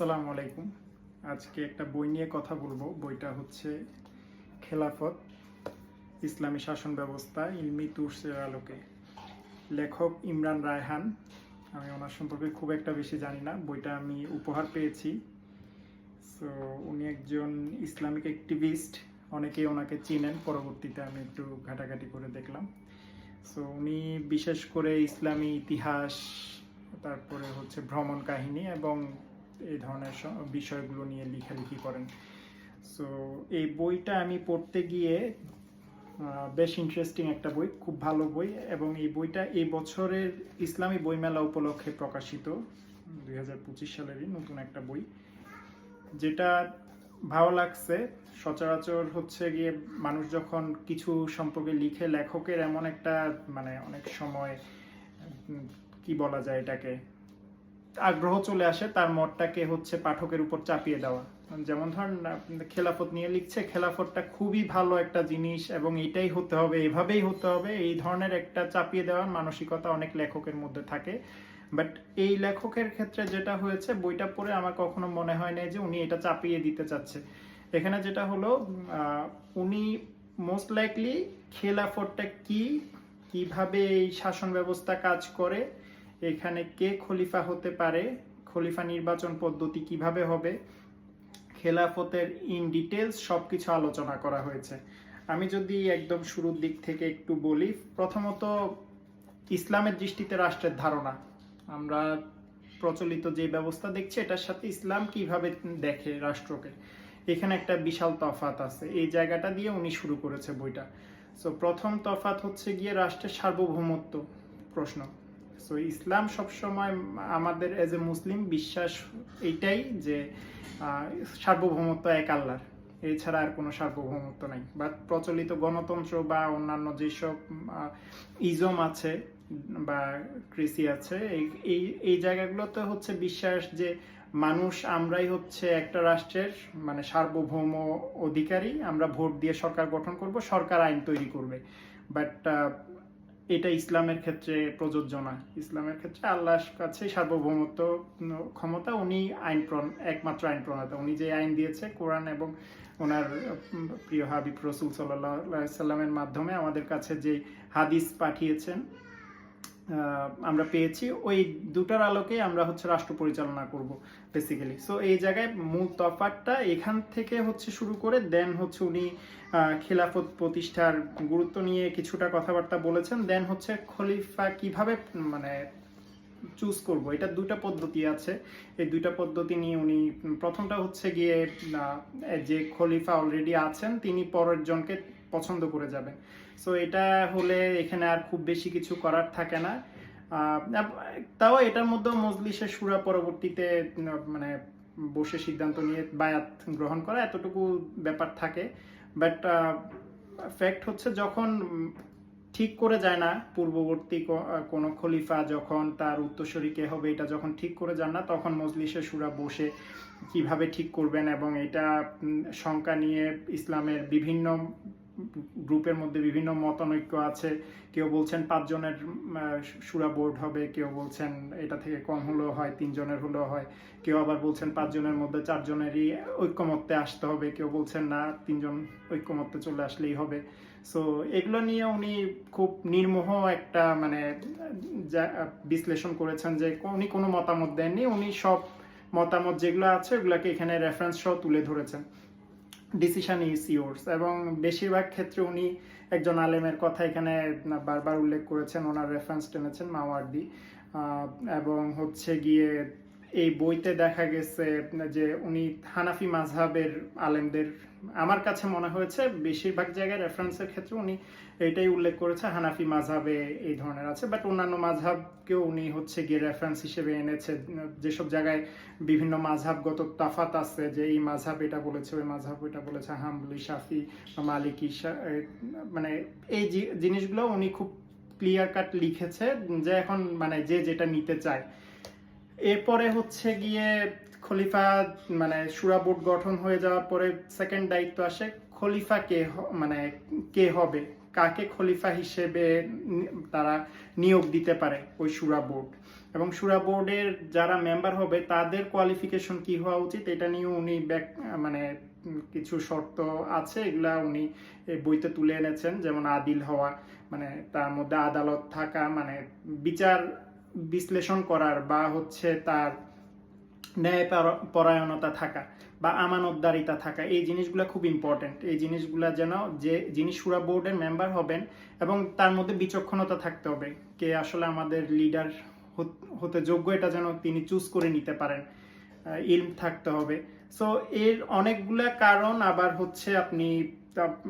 আসসালামু আলাইকুম। আজকে একটা বই নিয়ে কথা বলব। বইটা হচ্ছে খেলাফত, ইসলামী শাসন ব্যবস্থা, ইলমি তুরসের আলোকে। লেখক ইমরান রায়হান। আমি ওনার সম্পর্কে খুব একটা বেশি জানি না। বইটা আমি উপহার পেয়েছি। সো উনি একজন ইসলামিক অ্যাক্টিভিস্ট অনেকেই ওনাকে চিনেন। পরবর্তীতে আমি একটু ঘাটাঘাটি করে দেখলাম। সো উনি বিশেষ করে ইসলামী ইতিহাস, তারপরে হচ্ছে ভ্রমণ কাহিনী এবং এই ধরনের বিষয়গুলো নিয়ে লেখালেখি করেন। সো এই বইটা আমি পড়তে গিয়ে বেশ ইন্টারেস্টিং একটা বই, খুব ভালো বই এবং এই বইটা এই বছরের ইসলামী বইমেলা উপলক্ষে প্রকাশিত, দুই হাজার পঁচিশ সালেরই নতুন একটা বই। যেটা ভালো লাগছে, সচরাচর হচ্ছে গিয়ে মানুষ যখন কিছু সম্পর্কে লিখে, লেখকের এমন একটা মানে অনেক সময় কি বলা যায় এটাকে? আগ্রহ চলে আসে তার মতটাকে হচ্ছে পাঠকের উপর চাপিয়ে দেওয়া। যেমন ধরেন খেলাফত নিয়ে লিখছে, খেলাফতটা খুবই ভালো একটা জিনিস এবং এটাই হতে হবে, এভাবেই হতে হবে। এই ধরনের একটা চাপিয়ে দেওয়ার মানসিকতা অনেক লেখকের মধ্যে থাকে। বাট এই লেখকের ক্ষেত্রে যেটা হয়েছে, বইটা পড়ে আমার কখনো মনে হয় না যে উনি এটা চাপিয়ে দিতে চাচ্ছে। এখানে যেটা হলো উনি মোস্ট লাইকলি খেলাফতটা কি, কীভাবে এই শাসন ব্যবস্থা কাজ করে এখানে কে খলিফা হতে পারে, খলিফা নির্বাচন পদ্ধতি কীভাবে হবে, খেলাফতের ইন ডিটেলস সব কিছু আলোচনা করা হয়েছে। আমি যদি একদম শুরুর দিক থেকে একটু বলি, প্রথমত ইসলামের দৃষ্টিতে রাষ্ট্রের ধারণা। আমরা প্রচলিত যে ব্যবস্থা দেখছি, এটার সাথে ইসলাম কীভাবে দেখে রাষ্ট্রকে। এখানে একটা বিশাল তফাত আছে। এই জায়গাটা দিয়ে উনি শুরু করেছে বইটা। সো প্রথম তফাত হচ্ছে গিয়ে রাষ্ট্রের সার্বভৌমত্ব প্রশ্ন। সো ইসলাম সবসময় আমাদের এজ এ মুসলিম বিশ্বাস এইটাই যে সার্বভৌমত্ব এক আল্লাহর। এছাড়া আর কোনো সার্বভৌমত্ব নাই। বা প্রচলিত গণতন্ত্র বা অন্যান্য যেসব ইজম আছে বা কৃষি আছে, এই- এই এই জায়গাগুলোতে হচ্ছে বিশ্বাস যে মানুষ আমরাই হচ্ছে একটা রাষ্ট্রের মানে সার্বভৌম অধিকারী। আমরা ভোট দিয়ে সরকার গঠন করব, সরকার আইন তৈরি করবে। বাট এটা ইসলামের ক্ষেত্রে প্রযোজ্য না। ইসলামের ক্ষেত্রে আল্লাহর কাছে সার্বভৌমত্ব ক্ষমতা উনি আইন প্রণ- একমাত্র আইন প্রণেতা। উনি যে আইন দিয়েছে কোরআন এবং ওনার প্রিয় হাবিব রসুল সাল্লাহ সাল্লামের মাধ্যমে আমাদের কাছে যে হাদিস পাঠিয়েছেন আমরা পেয়েছি। ওই দুটার আলোকে আমরা হচ্ছে রাষ্ট্র পরিচালনা করব বেসিক্যালি সো এই জায়গায় মূল তফাতটা এখান থেকে হচ্ছে শুরু করে দেন হচ্ছে উনি খিলাফত প্রতিষ্ঠার গুরুত্ব নিয়ে কিছুটা কথাবার্তা বলেছেন। দেন হচ্ছে খলিফা কীভাবে মানে চুজ করব, এটা দুটা পদ্ধতি আছে। এই দুইটা পদ্ধতি নিয়ে উনি, প্রথমটা হচ্ছে গিয়ে যে খলিফা অলরেডি আছেন, তিনি পরের জনকে পছন্দ করে যাবেন। সো এটা হলে এখানে আর খুব বেশি কিছু করার থাকে না। তাও এটার মধ্যেও মজলিসে সুরা পরবর্তীতে মানে বসে সিদ্ধান্ত নিয়ে বায়াত গ্রহণ করা এতটুকু ব্যাপার থাকে। বাট ফ্যাক্ট হচ্ছে যখন ঠিক করে যায় না পূর্ববর্তী কোনো খলিফা যখন তার উত্তরসূরি কে হবে এটা যখন ঠিক করে যান না, তখন মজলিসে সুরা বসে কীভাবে ঠিক করবেন এবং এটা শঙ্কা নিয়ে ইসলামের বিভিন্ন গ্রুপের মধ্যে বিভিন্ন মতানৈক্য আছে। কেউ বলছেন পাঁচজনের সুরা বোর্ড হবে, কেউ বলছেন এটা থেকে কম হলেও হয়, তিনজনের হলেও হয়। কেউ আবার বলছেন পাঁচজনের মধ্যে চারজনেরই ঐক্যমত্যে আসতে হবে, কেউ বলছেন না, তিনজন ঐক্যমত্যে চলে আসলেই হবে। সো এগুলো নিয়ে উনি খুব নির্মোহ একটা মানে বিশ্লেষণ করেছেন যে উনি কোনো মতামত দেননি, উনি সব মতামত যেগুলো আছে ওগুলোকে এখানে রেফারেন্স সহ তুলে ধরেছেন। ডিসিশন ইজ ইয়োর্স এবং বেশিরভাগ ক্ষেত্রে উনি একজন আলেমের কথা এখানে বারবার উল্লেখ করেছেন। ওনার রেফারেন্স টেনেছেন মাওয়ার্দি। এবং হচ্ছে গিয়ে এই বইতে দেখা গেছে যে উনি হানাফি মাঝহাবের আলেমদের, আমার কাছে মনে হয়েছে, বেশিরভাগ জায়গায় রেফারেন্সের ক্ষেত্রে উনি এটাই উল্লেখ করেছে, হানাফি মাঝহাবে এই ধরনের আছে বাট অন্যান্য মাঝহাবকেও উনি হচ্ছে গিয়ে রেফারেন্স হিসেবে এনেছে যেসব জায়গায় বিভিন্ন মাঝহাবগত তাফাত আছে, যে এই মাঝহাব এটা বলেছে, ওই মাঝহাব এটা বলেছে হামলি শাফি মালিকি মানে এই জিনিসগুলো উনি খুব ক্লিয়ার কাট লিখেছে যে এখন মানে যে যেটা নিতে চায়। এরপরে হচ্ছে গিয়ে খলিফা মানে সুরা বোর্ড গঠন হয়ে যাওয়ার পরে সেকেন্ড দায়িত্ব আসে, খলিফা কে মানে কে হবে? কাকে খলিফা হিসেবে তারা নিয়োগ দিতে পারে ওই সুরা বোর্ড। এবং সুরা বোর্ডের যারা মেম্বার হবে, তাদের কোয়ালিফিকেশন কি হওয়া উচিত এটা নিয়ে উনি ব্যাক মানে কিছু শর্ত আছে, এগুলা উনি বইতে তুলে এনেছেন, যেমন আদিল হওয়া মানে তার মধ্যে আদালত থাকা মানে বিচার বিশ্লেষণ করার বা হচ্ছে তার ন্যায় পরায়ণতা থাকা বা আমানতদারিতা থাকা, এই জিনিসগুলো খুব ইম্পর্টেন্ট এই জিনিসগুলো যেন যে যিনি সুরা বোর্ডের মেম্বার হবেন এবং তার মধ্যে বিচক্ষণতা থাকতে হবে, কে আসলে আমাদের লিডার হতে যোগ্য এটা যেন তিনি চুজ করে নিতে পারেন ইলম থাকতে হবে। সো এর অনেকগুলা কারণ আবার হচ্ছে আপনি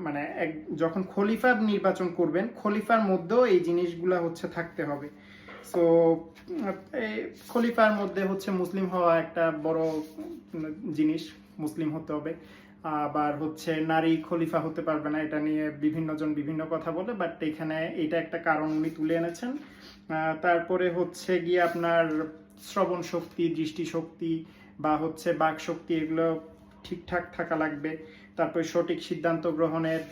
মানে এক, যখন খলিফা নির্বাচন করবেন, খলিফার মধ্যেও এই জিনিসগুলা হচ্ছে থাকতে হবে। সো খলিফার মধ্যে হচ্ছে মুসলিম হওয়া একটা বড় জিনিস, মুসলিম হতে হবে। আবার হচ্ছে নারী খলিফা হতে পারবে না, এটা নিয়ে বিভিন্ন জন বিভিন্ন কথা বলে বাট এখানে এটা একটা কারণ উনি তুলে এনেছেন। তারপরে হচ্ছে গিয়ে আপনার শ্রবণ শক্তি দৃষ্টিশক্তি বা হচ্ছে বাক শক্তি, এগুলো ঠিকঠাক থাকা লাগবে। তারপরে সঠিক সিদ্ধান্ত গ্রহণের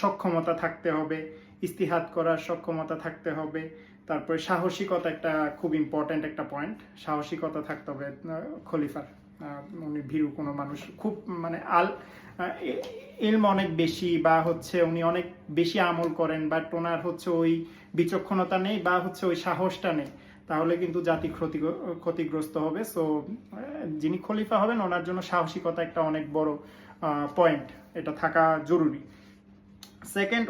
সক্ষমতা থাকতে হবে, ইস্তিহাত করার সক্ষমতা থাকতে হবে। তারপরে সাহসিকতা একটা খুব ইম্পর্ট্যান্ট একটা পয়েন্ট সাহসিকতা থাকতে হবে খলিফার। উনি ভীরু কোনো মানুষ। খুব মানে আল আহ, এ- ইলম অনেক বেশি বা হচ্ছে উনি অনেক বেশি আমল করেন বাট ওনার হচ্ছে ওই বিচক্ষণতা নেই বা হচ্ছে ওই সাহসটা নেই। তাহলে কিন্তু জাতি ক্ষতি ক্ষতিগ্রস্ত হবে। সো যিনি খলিফা হবেন ওনার জন্য সাহসিকতা একটা অনেক বড় পয়েন্ট এটা থাকা জরুরি। সেকেন্ড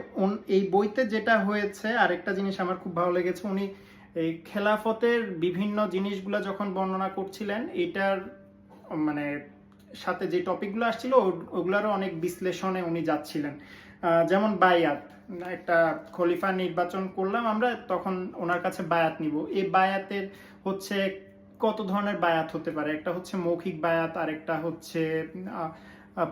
এই বইতে যেটা হয়েছে, আরেকটা জিনিস আমার খুব ভালো লেগেছে, উনি এই খেলাফতের বিভিন্ন জিনিসগুলো যখন বর্ণনা করছিলেন, এটার মানে সাথে যে টপিকগুলো আসছিল ওগুলারও অনেক বিশ্লেষণে উনি যাচ্ছিলেন। যেমন বায়াত, একটা খলিফা নির্বাচন করলাম, আমরা তখন ওনার কাছে বায়াত নিব। এই বায়াতের হচ্ছে কত ধরনের বায়াত হতে পারে? একটা হচ্ছে মৌখিক বায়াত আর একটা হচ্ছে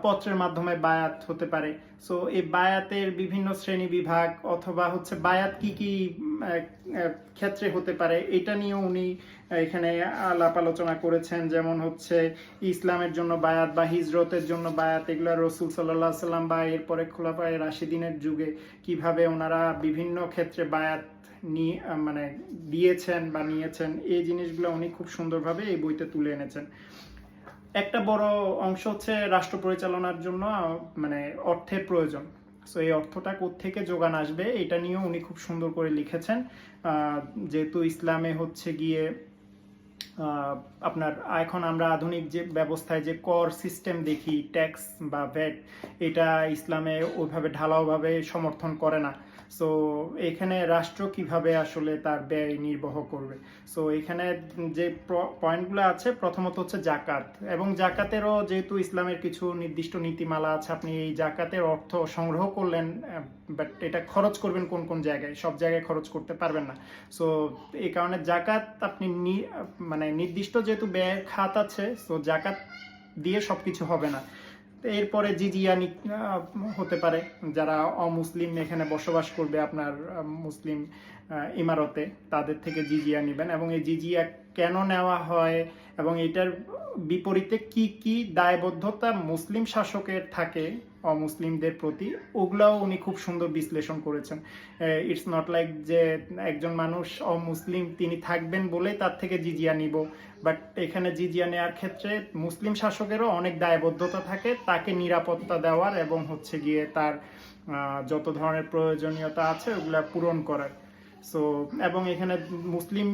পত্রের মাধ্যমে বায়াত হতে পারে। সো এই বায়াতের বিভিন্ন শ্রেণি বিভাগ অথবা হচ্ছে বায়াত কি কি ক্ষেত্রে হতে পারে, এটা নিয়ে উনি এখানে আলাপ আলোচনা করেছেন। যেমন হচ্ছে ইসলামের জন্য বায়াত বা হিজরতের জন্য বায়াত, এগুলো রসুল সাল্লাহ সাল্লাম বা এরপরে খোলাফায় রাশিদিনের যুগে কীভাবে ওনারা বিভিন্ন ক্ষেত্রে বায়াত নিয়ে মানে দিয়েছেন বা নিয়েছেন, এই জিনিসগুলো উনি খুব সুন্দরভাবে এই বইতে তুলে এনেছেন। একটা বড় অংশ হচ্ছে রাষ্ট্র পরিচালনার জন্য মানে অর্থের প্রয়োজন। সো এই অর্থটা থেকে যোগান আসবে, এটা নিয়েও উনি খুব সুন্দর করে লিখেছেন। যেহেতু ইসলামে হচ্ছে গিয়ে আপনার এখন আমরা আধুনিক যে ব্যবস্থায় যে কর সিস্টেম দেখি, ট্যাক্স বা ভ্যাট, এটা ইসলামে ওইভাবে ঢালাওভাবে সমর্থন করে না। সো এখানে রাষ্ট্র কীভাবে আসলে তার ব্যয় নির্বাহ করবে? সো এখানে যে পয়েন্টগুলো আছে, প্রথমত হচ্ছে জাকাত। এবং জাকাতেরও যেহেতু ইসলামের কিছু নির্দিষ্ট নীতিমালা আছে, আপনি এই জাকাতের অর্থ সংগ্রহ করলেন বাট এটা খরচ করবেন কোন কোন জায়গায়? সব জায়গায় খরচ করতে পারবেন না। সো এই কারণে জাকাত আপনি মানে নির্দিষ্ট যেহেতু ব্যয়ের খাত আছে সো জাকাত দিয়ে সবকিছু হবে না। এরপরে জিজিয়ানি হতে পারে। যারা অমুসলিম এখানে বসবাস করবে আপনার মুসলিম ইমারতে, তাদের থেকে জিজিয়া নেবেন। এবং এই জিজিয়া কেন নেওয়া হয় এবং এটার বিপরীতে কি কি দায়বদ্ধতা মুসলিম শাসকের থাকে, অমুসলিমদের প্রতি, ওগুলাও উনি খুব সুন্দর বিশ্লেষণ করেছেন। ইটস নট লাইক যে একজন মানুষ অমুসলিম, তিনি থাকবেন বলে তার থেকে জিজিয়া নিব। বাট এখানে জিজিয়া নেওয়ার ক্ষেত্রে মুসলিম শাসকেরও অনেক দায়বদ্ধতা থাকে, তাকে নিরাপত্তা দেওয়ার এবং হচ্ছে গিয়ে তার যত ধরনের প্রয়োজনীয়তা আছে ওগুলা পূরণ করার। সো এবং এখানে মুসলিম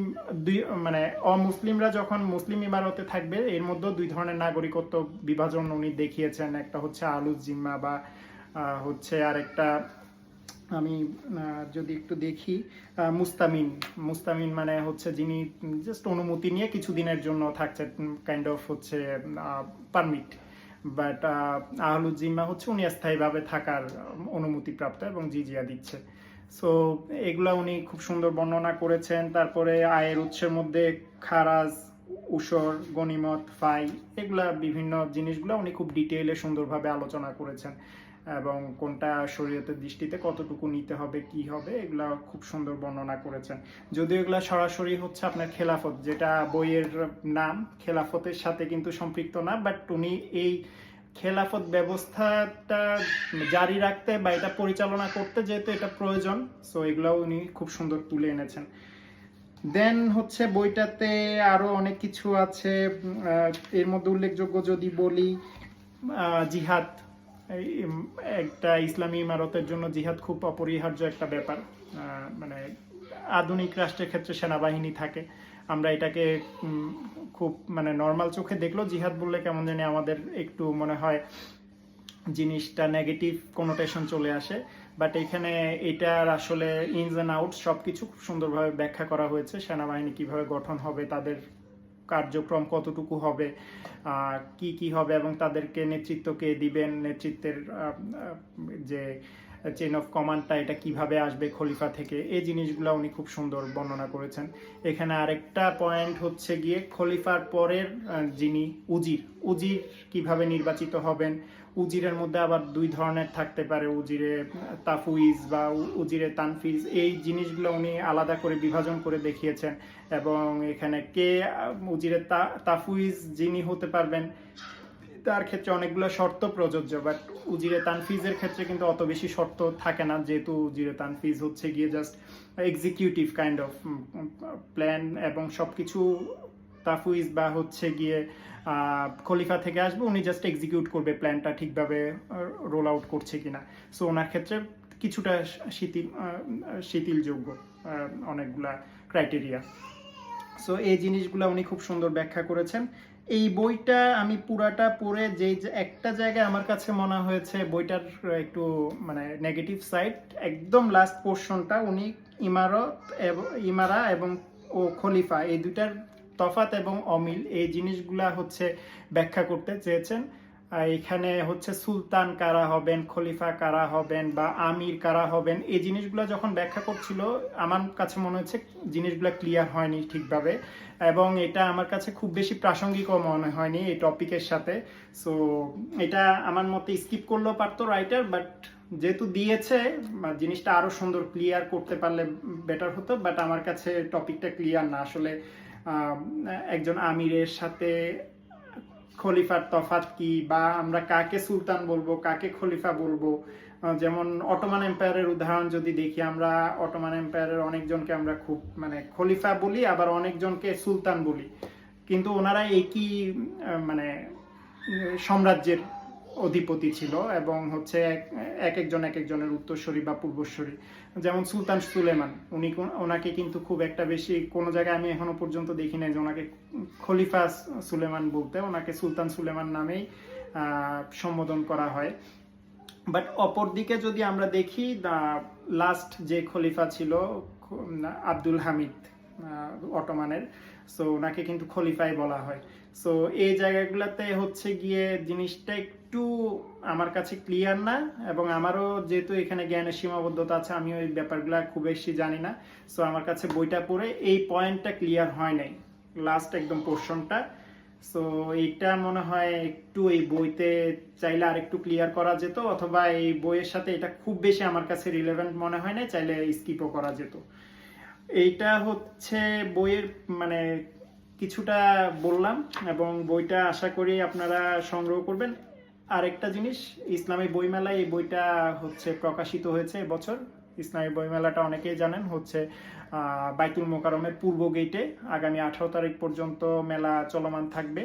দুই মানে অমুসলিমরা যখন মুসলিম ইমারতে থাকবে, এর মধ্যেও দুই ধরনের নাগরিকত্ব বিভাজন উনি দেখিয়েছেন। একটা হচ্ছে আলুজ জিম্মা বা হচ্ছে আরেকটা, আমি যদি একটু দেখি মুস্তামিন। মুস্তামিন মানে হচ্ছে যিনি জাস্ট অনুমতি নিয়ে কিছুদিনের জন্য থাকছে কাইন্ড অফ হচ্ছে পারমিট বাট আহলুজিম্মা হচ্ছে উনি স্থায়ীভাবে থাকার অনুমতিপ্রাপ্ত এবং জিজিয়া দিচ্ছে। সো এগুলা উনি খুব সুন্দর বর্ণনা করেছেন। তারপরে আয়ের উৎসের মধ্যে খারাজ উসর গনিমত ফাই এগুলা বিভিন্ন জিনিসগুলো উনি খুব ডিটেইলে সুন্দরভাবে আলোচনা করেছেন। এবং কোনটা শরীয়তের দৃষ্টিতে কতটুকু নিতে হবে, কি হবে, এগুলা খুব সুন্দর বর্ণনা করেছেন। যদিও এগুলা সরাসরি হচ্ছে আপনার খেলাফত, যেটা বইয়ের নাম, খেলাফতের সাথে কিন্তু সম্পৃক্ত না বাট উনি এই খেলাফত ব্যবস্থাটা জারি রাখতে বা এটা পরিচালনা করতে যেহেতু এটা প্রয়োজন সো এগুলো উনি খুব সুন্দর তুলে এনেছেন। দেন হচ্ছে বইটাতে আরও অনেক কিছু আছে এর মধ্যে উল্লেখযোগ্য যদি বলি জিহাদ। একটা ইসলামী ইমারতের জন্য জিহাদ খুব অপরিহার্য একটা ব্যাপার। মানে আধুনিক রাষ্ট্রের ক্ষেত্রে সেনাবাহিনী থাকে। আমরা এটাকে খুব মানে নর্মাল চোখে দেখলেও জিহাদ বললে কেমন জানি আমাদের একটু মনে হয় জিনিসটা নেগেটিভ কোনোটেশন চলে আসে। বাট এখানে এটার আসলে ইনস অ্যান্ড আউট সব কিছু খুব সুন্দরভাবে ব্যাখ্যা করা হয়েছে। সেনাবাহিনী কীভাবে গঠন হবে, তাদের কার্যক্রম কতটুকু হবে কি কি হবে এবং তাদেরকে নেতৃত্ব কে দিবেন, নেতৃত্বের যে চেন অফ কমান্ডটা এটা কীভাবে আসবে খলিফা থেকে, এই জিনিসগুলো উনি খুব সুন্দর বর্ণনা করেছেন। এখানে আরেকটা পয়েন্ট হচ্ছে গিয়ে খলিফার পরের যিনি উজির উজির কীভাবে নির্বাচিত হবেন, উজিরের মধ্যে আবার দুই ধরনের থাকতে পারে, উজিরে তাফুইজ বা উজিরে তানফিজ, এই জিনিসগুলো উনি আলাদা করে বিভাজন করে দেখিয়েছেন। এবং এখানে কে উজিরে তাফুইজ যিনি হতে পারবেন তার ক্ষেত্রে অনেকগুলো শর্ত প্রযোজ্য বাট উজিরে তানফিজের ক্ষেত্রে কিন্তু অত বেশি শর্ত থাকে না, যেহেতু উজিরে তানফিজ হচ্ছে গিয়ে just executive kind of plan এবং সবকিছু তাফুইজ বা হচ্ছে গিয়ে খলিফা থেকে আসবে, উনি জাস্ট এক্সিকিউট করবে প্ল্যানটা ঠিকভাবে রোল আউট করছে কিনা। সো ওনার ক্ষেত্রে কিছুটা শিথিল শিথিলযোগ্য অনেকগুলা ক্রাইটেরিয়া সো এই জিনিসগুলো উনি খুব সুন্দর ব্যাখ্যা করেছেন। এই বইটা আমি পুরাটা পড়ে যে একটা জায়গায় আমার কাছে মনে হয়েছে বইটার একটু মানে নেগেটিভ সাইড একদম লাস্ট পোর্শনটা উনি ইমারত এবং ইমারা এবং ও খলিফা, এই দুটার তফাত এবং অমিল, এই জিনিসগুলা হচ্ছে ব্যাখ্যা করতে চেয়েছেন। এখানে হচ্ছে সুলতান কারা হবেন, খলিফা কারা হবেন বা আমির কারা হবেন, এই জিনিসগুলো যখন ব্যাখ্যা করছিল, আমার কাছে মনে হচ্ছে জিনিসগুলো ক্লিয়ার হয়নি ঠিকভাবে এবং এটা আমার কাছে খুব বেশি প্রাসঙ্গিকও মনে হয়নি এই টপিকের সাথে। সো এটা আমার মতে স্কিপ করলেও পারতো রাইটার বাট যেহেতু দিয়েছে জিনিসটা আরও সুন্দর ক্লিয়ার করতে পারলে বেটার হতো বাট আমার কাছে টপিকটা ক্লিয়ার না। আসলে একজন আমিরের সাথে খলিফার তফাত কি বা আমরা কাকে সুলতান বলব, কাকে খলিফা বলব? যেমন অটোমান এম্পায়ারের উদাহরণ যদি দেখি, আমরা অটোমান এম্পায়ারের অনেকজনকে আমরা খুব মানে খলিফা বলি, আবার অনেকজনকে সুলতান বলি। কিন্তু ওনারা একই মানে সাম্রাজ্যের অধিপতি ছিল এবং হচ্ছে এক এক একজন এক একজনের উত্তরসূরি বা পূর্বসূরি। যেমন সুলতান সুলেমান, উনি ওনাকে কিন্তু খুব একটা বেশি কোনো জায়গায় আমি এখনও পর্যন্ত দেখি নাই যে ওনাকে খলিফা সুলেমান বলতে, ওনাকে সুলতান সুলেমান নামেই সম্বোধন করা হয়। বাট অপরদিকে যদি আমরা দেখি লাস্ট যে খলিফা ছিল আব্দুল হামিদ অটোমানের সো ওনাকে কিন্তু খলিফাই বলা হয়। সো এই জায়গাগুলোতে হচ্ছে গিয়ে জিনিসটা একটু আমার কাছে ক্লিয়ার না এবং আমারও যেহেতু এখানে জ্ঞানের সীমাবদ্ধতা আছে, আমি ওই ব্যাপারগুলো খুব বেশি জানি না। সো আমার কাছে বইটা পড়ে এই পয়েন্টটা ক্লিয়ার হয় নাই। লাস্ট একদম পোর্শনটা সো এইটা মনে হয় একটু এই বইতে চাইলে আর একটু ক্লিয়ার করা যেত অথবা এই বইয়ের সাথে এটা খুব বেশি আমার কাছে রিলেভেন্ট মনে হয় না চাইলে স্কিপও করা যেত। এইটা হচ্ছে বইয়ের মানে কিছুটা বললাম এবং বইটা আশা করি আপনারা সংগ্রহ করবেন। আরেকটা জিনিস, ইসলামী বইমেলায় এই বইটা হচ্ছে প্রকাশিত হয়েছে এবছর। ইসলামী বইমেলাটা অনেকেই জানেন, হচ্ছে বাইতুল মোকারমের পূর্ব গেটে আগামী আঠারো তারিখ পর্যন্ত মেলা চলমান থাকবে।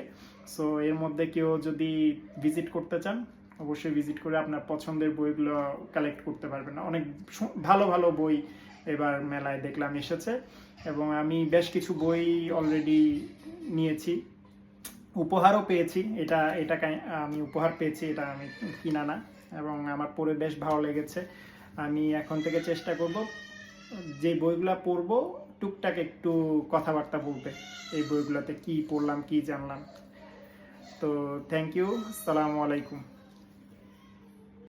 সো এর মধ্যে কেউ যদি ভিজিট করতে চান, অবশ্যই ভিজিট করে আপনার পছন্দের বইগুলো কালেক্ট করতে পারবেন। অনেক ভালো ভালো বই এবার মেলায় দেখলাম এসেছে। এবং আমি বেশ কিছু বই অলরেডি নিয়েছি। উপহারও পেয়েছি। এটা এটা আমি উপহার পেয়েছি, এটা আমি কিনা না। এবং আমার পড়ে বেশ ভালো লেগেছে। আমি এখন থেকে চেষ্টা করব, যে বইগুলা পড়ব, টুকটাক একটু কথাবার্তা বলতে। এই বইগুলোতে কি পড়লাম, কি জানলাম। তো থ্যাংক ইউ আসসালামু আলাইকুম।